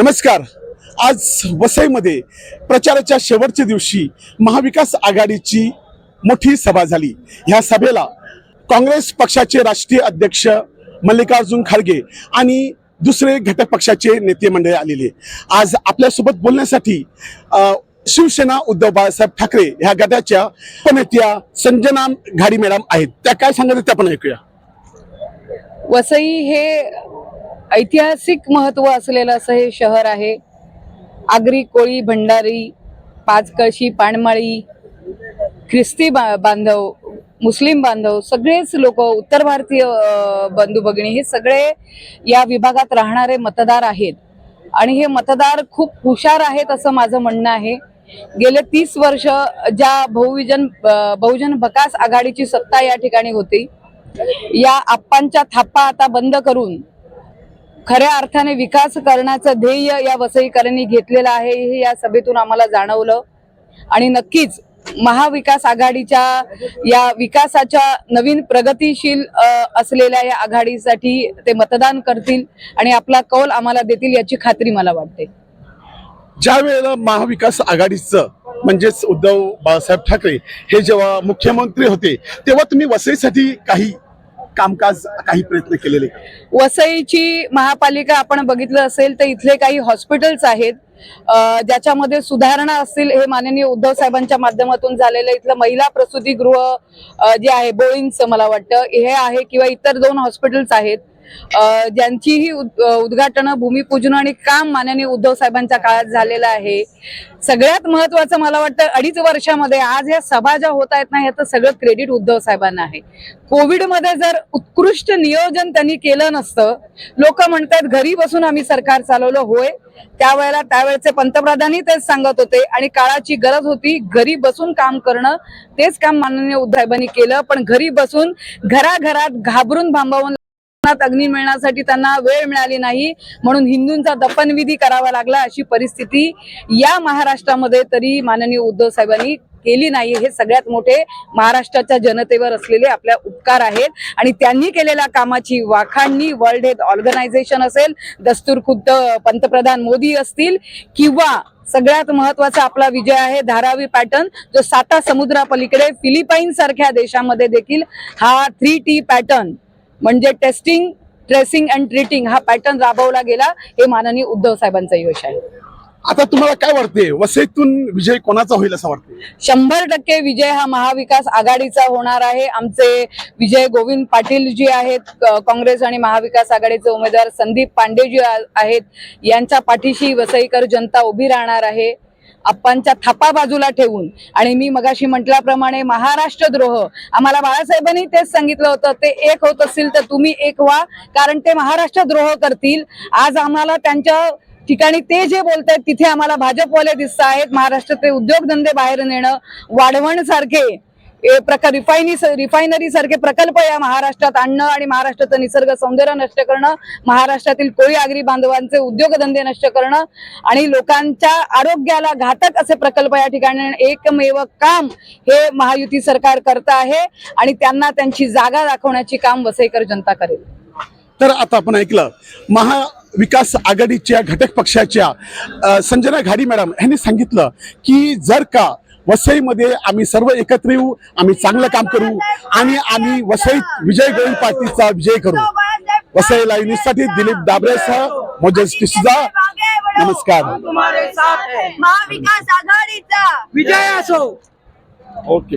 नमस्कार. आज वसईमध्ये प्रचाराच्या शेवटच्या दिवशी महाविकास आघाडीची मोठी सभा झाली. ह्या सभेला काँग्रेस पक्षाचे राष्ट्रीय अध्यक्ष मल्लिकार्जुन खरगे आणि दुसरे घटक पक्षाचे नेते मंडळी आलेले. आज आपल्यासोबत बोलण्यासाठी शिवसेना उद्धव बाळासाहेब ठाकरे ह्या गटाच्या उपनेत्या संजना घाडी मॅडम आहेत. त्या काय सांगतात त्या आपण ऐकूया. वसई हे ऐतिहासिक महत्त्व असलेलं असं हे शहर आहे. आगरी कोळी भंडारी पाचकळशी पाणमाळी ख्रिस्ती बा- बांधव मुस्लिम बांधव सगळेच लोक उत्तर भारतीय बंधू भगिनी हे सगळे या विभागात राहणारे मतदार आहेत. आणि हे मतदार खूप हुशार आहेत असं माझं म्हणणं आहे. गेले तीस वर्ष ज्या बहुविजन बहुजन भकास आघाडीची सत्ता या ठिकाणी होती या आप्पांच्या थापा आता बंद करून खऱ्या अर्थाने विकास करण्याचं ध्येय या वसईकरांनी घेतलेलं आहे हे या सभेतून आम्हाला जाणवलं. आणि नक्कीच महाविकास आघाडीच्या या विकासाच्या नवीन प्रगतीशील असलेल्या या आघाडीसाठी ते मतदान करतील आणि आपला कौल आम्हाला देतील याची खात्री मला वाटते. ज्या वेळेला महाविकास आघाडीचं म्हणजेच उद्धव बाळासाहेब ठाकरे हे जेव्हा मुख्यमंत्री होते तेव्हा तुम्ही वसईसाठी काही कामकाज काही प्रयत्न केलेले वसईची महापालिका आपण बघितलं असेल तर इथले काही हॉस्पिटल्स आहेत. ज्याच्यामध्ये सुधारणा असतील हे माननीय उद्धव साहेबांच्या माध्यमातून झालेलं इथलं महिला प्रसूतीगृह जे आहे बोळींच मला वाटतं हे आहे किंवा इतर दोन हॉस्पिटल्स आहेत. ज्यांचीही उद्घाटनं भूमिपूजन आणि काम माननीय उद्धव साहेबांच्या काळात झालेलं आहे. सगळ्यात महत्वाचं मला वाटतं अडीच वर्षामध्ये आज या सभा ज्या होत आहेत ना याचं सगळं क्रेडिट उद्धव साहेबांना आहे. कोविडमध्ये जर उत्कृष्ट नियोजन त्यांनी केलं नसतं लोक म्हणतात घरी बसून आम्ही सरकार चालवलं होय. त्यावेळेला त्यावेळेचे पंतप्रधानही तेच सांगत होते आणि काळाची गरज होती घरी बसून काम करणं तेच काम माननीय उद्धव साहेबांनी केलं पण घरी बसून घराघरात घाबरून भांबावून लग्नात अग्नी मिळण्यासाठी त्यांना वेळ मिळाली नाही. म्हणून हिंदूंचा दफनविधी करावा लागला अशी परिस्थिती या महाराष्ट्रामध्ये तरी माननीय उद्धव साहेबांनी केली नाही. हे सगळ्यात मोठे महाराष्ट्राच्या जनतेवर असलेले आपल्या उपकार आहेत. आणि त्यांनी केलेल्या कामाची वाखाणणी वर्ल्ड हेल्थ ऑर्गनायझेशन असेल दस्तूर खुद्द पंतप्रधान मोदी असतील किंवा सगळ्यात महत्त्वाचा आपला विजय आहे धारावी पॅटर्न जो साता समुद्रापलीकडे फिलिपाईन सारख्या देशामध्ये देखील हा थ्री टी पॅटर्न म्हणजे टेस्टिंग ट्रेसिंग अँड ट्रीटिंग हा पॅटर्न राबवला गेला हे माननीय उद्धव साहेबांचं यश आहे. आता तुम्हाला काय वाटते? वसईतून विजय कोणाचा होईल असं वाटतं शंभर टक्के विजय हा महाविकास आघाडीचा होणार आहे. आमचे विजय गोविंद पाटील जी आहेत काँग्रेस आणि महाविकास आघाडीचे उमेदवार संदीप पांडे जी आहेत यांच्या पाठीशी वसईकर जनता उभी राहणार आहे. आप्पांच्या थापा बाजूला ठेवून. आणि मी मगाशी म्हटल्याप्रमाणे महाराष्ट्र द्रोह. आम्हाला बाळासाहेबांनी तेच सांगितलं होतं ते एक होत असतील तर तुम्ही एक व्हा कारण ते महाराष्ट्र द्रोह करतील. आज आम्हाला त्यांच्या ठिकाणी ते जे बोलत आहेत तिथे आम्हाला भाजपवाले दिसत आहेत महाराष्ट्रातले उद्योगधंदे बाहेर नेणं वाढवण सारखे प्रकार रिफायनी रिफायनरी सारखे प्रकल्प या महाराष्ट्रात आणणं आणि महाराष्ट्राचं निसर्ग सौंदर्य नष्ट करणं महाराष्ट्रातील कोळी आगरी बांधवांचे उद्योगधंदे नष्ट करणं आणि लोकांच्या आरोग्याला घातक असे प्रकल्प या ठिकाणी एकमेव काम हे महायुती सरकार करत आहे आणि त्यांना त्यांची जागा दाखवण्याची काम वसईकर जनता करेल. तर आता आपण ऐकलं महा विकास आघाडीच्या घटक पक्षाच्या संजना घाडी मॅडम यांनी सांगितलं की जर का वसईमध्ये आम्ही सर्व एकत्र येऊ आम्ही चांगलं काम करू आणि आम्ही वसईत विजय गोविंद पाटीलचा विजय करू. वसई लाईव्ह दिलीप दाबरेसह मोजेस टिसजा नमस्कार. महाविकास आघाडीचा. विजय असो. ओके.